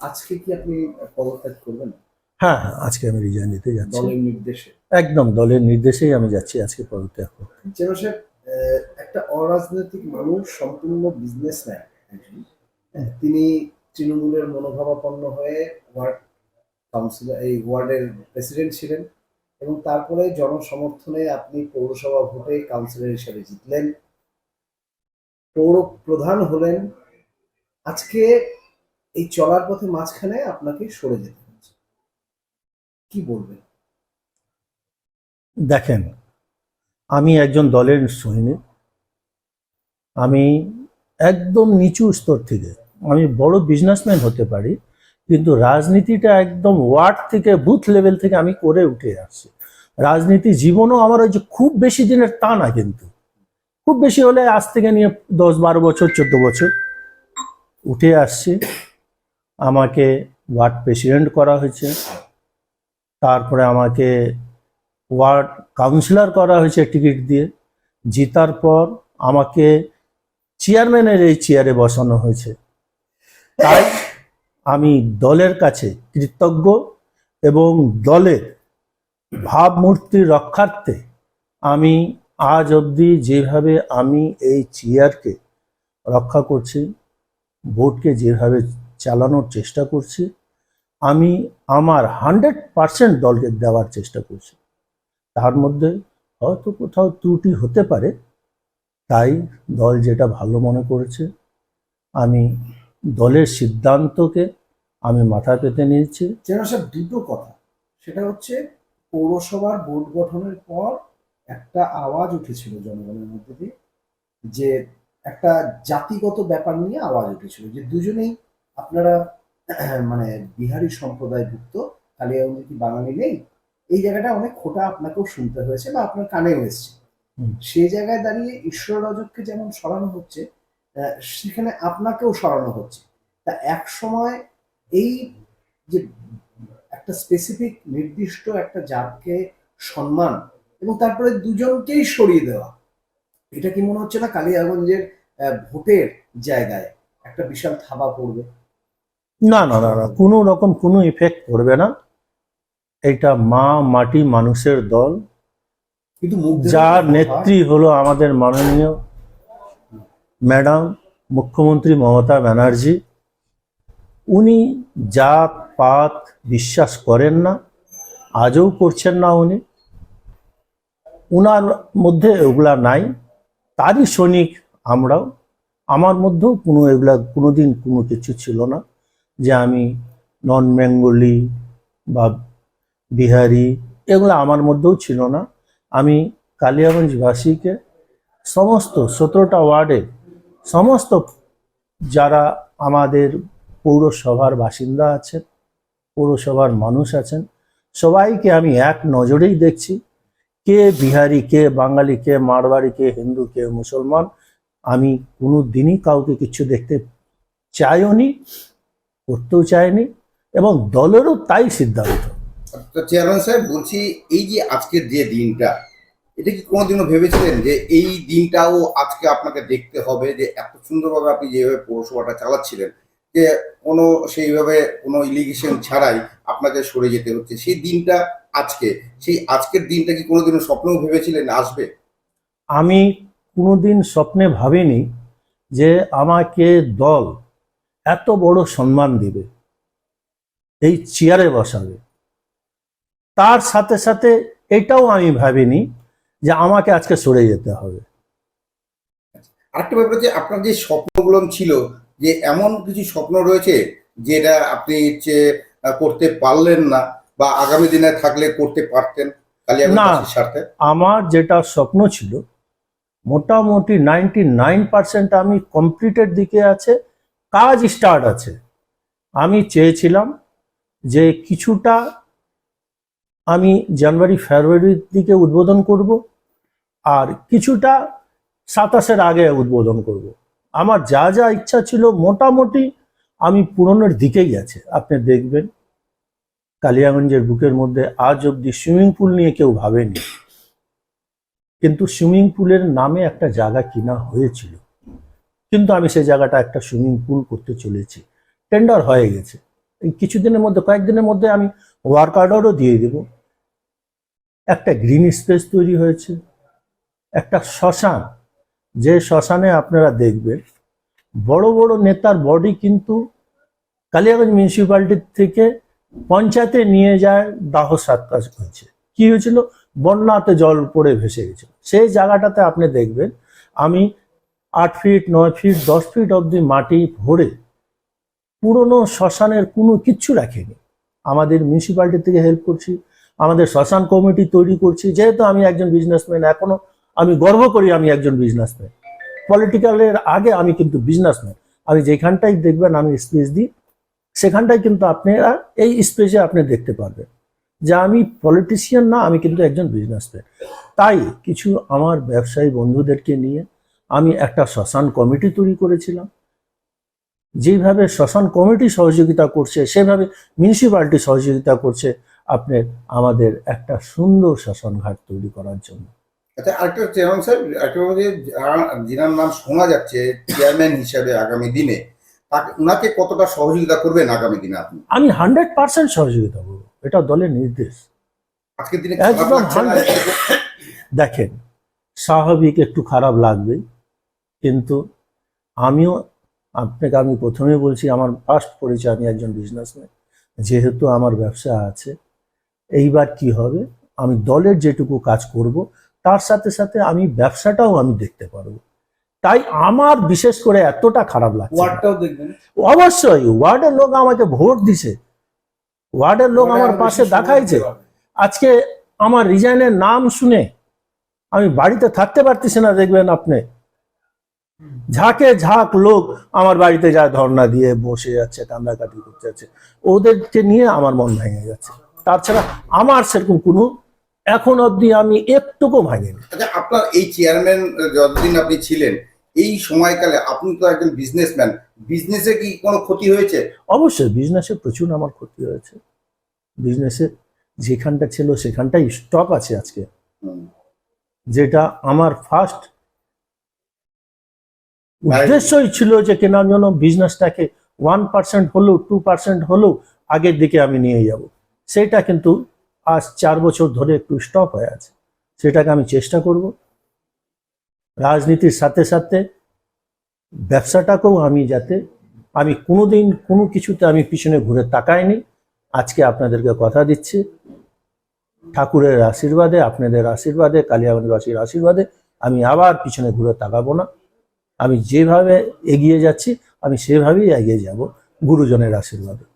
আজকে কি আপনি পদত্যাগ করবেন? হ্যাঁ আজকে আমি রিজাইন দিতে যাচ্ছি। দলের নির্দেশে? একদম দলের নির্দেশেই আমি যাচ্ছি আজকে পদত্যাগ করতে। চেনো সাহেব একটা অরাজনৈতিক মানুষ সম্পূর্ণ বিজনেসম্যান তিনি তৃণমূলের মনোভাবাপন্ন হয়ে ওয়ার্ড কাউন্সিলর এই ওয়ার্ডের প্রেসিডেন্ট ছিলেন এবং তারপরে জনসমর্থনে আপনি পৌরসভা ভোটে কাউন্সিলর হিসেবে জিতলেন। পৌর প্রধান হলেন, আজকে এই চলার পথে মাঝখানে আপনাকে সরে যেতে হচ্ছে। কি বলবেন? দেখেন, আমি একজন দলের সৈনিক। আমি একদম নিচু স্তর থেকে, আমি বড় বিজনেসম্যান হতে পারি, কিন্তু রাজনীতিটা একদম ওয়ার্ড থেকে বুথ লেভেল থেকে আমি করে উঠে আসছি রাজনীতি জীবনও আমার ওই যে খুব বেশি দিনের তা না কিন্তু। খুব বেশি হলে আজ থেকে নিয়ে দশ, বারো বছর, চোদ্দ বছর। উঠে আসছে। আমাকে ওয়ার্ড প্রেসিডেন্ট করা হয়েছে। তারপরে আমাকে ওয়ার্ড কাউন্সিলর করা হয়েছে টিকিট দিয়ে। জিতার পর আমাকে চেয়ারম্যানের এই চেয়ারে বসানো হয়েছে। তাই আমি দলের কাছে কৃতজ্ঞ এবং দলের ভাবমূর্তি রক্ষার্থে আমি আজ অবধি যেভাবে আমি এই চেয়ারকে রক্ষা করছি ভোটকে যেভাবে চালানোর চেষ্টা করছি, আমি আমার হান্ড্রেড পার্সেন্ট দলকে দেওয়ার চেষ্টা করছি। তার মধ্যে হয়তো কোথাও ত্রুটি হতে পারে, তাই দল যেটা ভালো মনে করেছে, আমি দলের সিদ্ধান্তকে আমি মাথা পেতে নিয়েছি। চেনা সাহেব দুটো কথা। সেটা হচ্ছে পৌরসভার বোর্ড গঠনের পর একটা আওয়াজ উঠেছিল জনগণের মধ্যে দিয়ে যে একটা জাতিগত ব্যাপার নিয়ে আওয়াজ উঠেছিল যে দুজনেই আপনারা মানে বিহারি সম্প্রদায়ভুক্ত কালিয়াগঞ্জে কি বাঙালি নেই? এই জায়গাটা অনেক খোটা আপনাকেও শুনতে হয়েছে বা আপনার কানেও এসছে। সেই জায়গায় দাঁড়িয়ে ঈশ্বর রজককে যেমন সরানো হচ্ছে সেখানে আপনাকেও সরানো হচ্ছে। তা এক সময় এই যে একটা স্পেসিফিক নির্দিষ্ট একটা জাতকে সম্মান এবং তারপরে দুজনকেই সরিয়ে দেওয়া। এটা কি মনে হচ্ছে না কালিয়াগঞ্জের ভোটের জায়গায় একটা বিশাল থাবা পড়বে? না না না না কোনো রকম কোনো ইফেক্ট পড়বে না। এটা মা মাটি মানুষের দল। কিন্তু যার নেত্রী হলো আমাদের মাননীয় ম্যাডাম মুখ্যমন্ত্রী মমতা ব্যানার্জি। উনি জাত পাত বিশ্বাস করেন না আজও করছেন না উনি। উনার মধ্যে ওগুলা নাই। তারই সৈনিক আমরাও। আমার মধ্যেও কোনো এগুলা, কোনোদিন কোনো কিছু ছিল না যে আমি নন বেঙ্গলি বা বিহারি, এগুলো আমার মধ্যেও ছিল না। আমি কালিয়াগঞ্জবাসীকে সমস্ত সতেরোটা ওয়ার্ডের সমস্ত যারা আমাদের পৌরসভার বাসিন্দা আছেন, পৌরসভার মানুষ আছেন, সবাইকে আমি এক নজরেই দেখছি। কে বিহারি, কে বাঙালি, কে মারবাড়ি কে হিন্দু, কে মুসলমান, আমি কোনো দিনই কাউকে কিছু দেখতে চাইও নি করতেও চাইনি, এবং দলেরও তাই সিদ্ধান্ত। চেয়ারম্যান সাহেব, বলছি এই যে আজকের যে দিনটা, এটা কি কোনোদিনও ভেবেছিলেন যে এই দিনটাও আজকে আপনাকে দেখতে হবে, যে এত সুন্দরভাবে আপনি যেভাবে পৌরসভাটা চালাচ্ছিলেন, যে কোনো সেইভাবে কোনো ইলিগেশন ছাড়াই আপনাকে সরে যেতে হচ্ছে? সেই দিনটা আজকে? সেই আজকের দিনটা কি কোনোদিনও স্বপ্নেও ভেবেছিলেন আসবে? আমি কোনোদিন স্বপ্নে ভাবিনি যে আমাকে দল এত বড় সম্মান দিবে এই চেয়ারে বসাবে। তার সাথে সাথে এটাও আমি ভাবিনি যে আমাকে আজকে সরে যেতে হবে। আরেকটা ব্যাপার হচ্ছে আপনার যে স্বপ্নগুলো ছিল যে এমন কিছু স্বপ্ন রয়েছে যেটা আপনি করতে পারলেন না বা আগামী দিনে থাকলে করতে পারতেন স্বার্থে? আমার যেটা স্বপ্ন ছিল মোটামুটি নাইনটি নাইন পার্সেন্ট আমি কমপ্লিটের দিকে আছে কাজ স্টার্ট আছে। আমি চেয়েছিলাম যে কিছুটা আমি জানুয়ারি ফেব্রুয়ারির দিকে উদ্বোধন করব আর কিছুটা সাতাশের আগে উদ্বোধন করব। আমার যা যা ইচ্ছা ছিল মোটামুটি আমি পূরণের দিকেই আছে। আপনি দেখবেন কালিয়াগঞ্জের বুকের মধ্যে আজ অব্দি সুইমিং পুল নিয়ে কেউ ভাবেনি। কিন্তু সুইমিং পুলের নামে একটা জায়গা কিনা হয়েছিল। কিন্তু আমি সেই জায়গাটা একটা সুইমিং পুল করতে চলেছি। টেন্ডার হয়ে গেছে। এই কিছুদিনের মধ্যে, কয়েকদিনের মধ্যে আমি ওয়ার্ক অর্ডারও দিয়ে দেব। একটা গ্রিন স্পেস তৈরি হয়েছে। একটা শ্মশান। যে শ্মশানে আপনারা দেখবেন, বড় বড় নেতার বডি কিন্তু কালিয়াগঞ্জ মিউনিসিপ্যালিটির থেকে পঞ্চায়েতে নিয়ে যায় দাহ সাতকাজ হয়েছে কি হয়েছিল? বন্যাতে জল পড়ে ভেসে গেছিল। সেই জায়গাটাতে আপনি দেখবেন, আমি আট ফিট, নয় ফিট, দশ ফিট অবধি মাটি ভরে পুরনো শ্মশানের কোনো কিচ্ছু রাখিনি। আমাদের মিউনিসিপ্যালিটি থেকে হেল্প করছি, আমাদের শ্মশান কমিটি তৈরি করছি। যেহেতু আমি একজন বিজনেসম্যান এখনও আমি গর্ব করি আমি একজন বিজনেসম্যান পলিটিক্যালের আগে আমি কিন্তু বিজনেসম্যান আমি যেখানটাই দেখবেন, আমি স্পেস দিই সেখানটাই কিন্তু আপনারা এই স্পেসে আপনি দেখতে পারবেন যে আমি পলিটিশিয়ান না, আমি কিন্তু একজন বিজনেসম্যান তাই কিছু আমার ব্যবসায়ী বন্ধুদেরকে নিয়ে আমি একটা শ্মশান কমিটি তৈরি করেছিলাম। যেভাবে শ্মশান কমিটি সহযোগিতা করছে, সেভাবে মিউনিসিপ্যালিটি সহযোগিতা করছে আপনি আমাদের একটা সুন্দর শ্মশান ঘাট তৈরি করার জন্য। আচ্ছা আরেকটা চেয়ারম্যান সাহেব, একটা নাম শোনা যাচ্ছে চেয়ারম্যান হিসাবে আগামী দিনে। ওনাকে কতটা সহযোগিতা করবেন আগামী দিনে আপনি? আমি হান্ড্রেড পার্সেন্ট সহযোগিতা করব এটা দলের নির্দেশ। আজকের দিনে একদম দেখেন স্বাভাবিক একটু খারাপ লাগবে কিন্তু আমিও আপনাকে আমি প্রথমে বলছি আমার ফার্স্ট পরিচয় আমি একজন বিজনেসম্যান যেহেতু আমার ব্যবসা আছে এইবার কি হবে? আমি দলের যেটুকু কাজ করব তার সাথে সাথে আমি ব্যবসাটাও আমি দেখতে পারব। তাই আমার বিশেষ করে এতটা খারাপ লাগছে। ওয়ার্ডটাও দেখবেন। অবশ্যই ওয়ার্ডের লোক আমাকে ভোট দিছে। ওয়ার্ডের লোক আমার পাশে দেখাইছে। আজকে আমার রিজাইনের নাম শুনে আমি বাড়িতে থাকতে পারতেছি না দেখবেন আপনি। ঝাঁকে ঝাঁক লোক আমার বাড়িতে যায় ধর্ণা দিয়ে বসে যাচ্ছে কান্দাকাটি করতে যাচ্ছে। ওদেরকে নিয়ে আমার মন ভেঙে যাচ্ছে। তাছাড়া আমার সেরকম কোনো এখন অবধি আমি একটুকু ভাঙিনি। আচ্ছা আপনার এই চেয়ারম্যান যতদিন আপনি ছিলেন এই সময়কালে আপনি তো একজন বিজনেসম্যান বিজনেসে কি কোনো ক্ষতি হয়েছে? অবশ্যই বিজনেসে প্রচুর আমার ক্ষতি হয়েছে। বিজনেসে যেখানটা ছিল সেখানটাই স্টক আছে আজকে। যেটা আমার ফার্স্ট উদ্দেশ্যই ছিল যে কেনার জন্য বিজনেসটাকে ওয়ান পার্সেন্ট হলেও টু পার্সেন্ট হলেও আগের দিকে আমি নিয়ে যাব। সেটা কিন্তু আজ চার বছর ধরে একটু স্টপ হয়ে আছে। সেটাকে আমি চেষ্টা করব। রাজনীতির সাথে সাথে ব্যবসাটাকেও আমি যাতে, আমি কোনোদিন কোনো কিছুতে আমি পিছনে ঘুরে তাকাইনি। আজকে আপনাদেরকে কথা দিচ্ছি। ঠাকুরের আশীর্বাদে, আপনাদের আশীর্বাদে, কালিয়াগঞ্জবাসীর আশীর্বাদে আমি আবার পিছনে ঘুরে তাকাবো না। আমি যেভাবে এগিয়ে যাচ্ছি, আমি সেভাবেই এগিয়ে যাব। গুরুজনের আশীর্বাদে।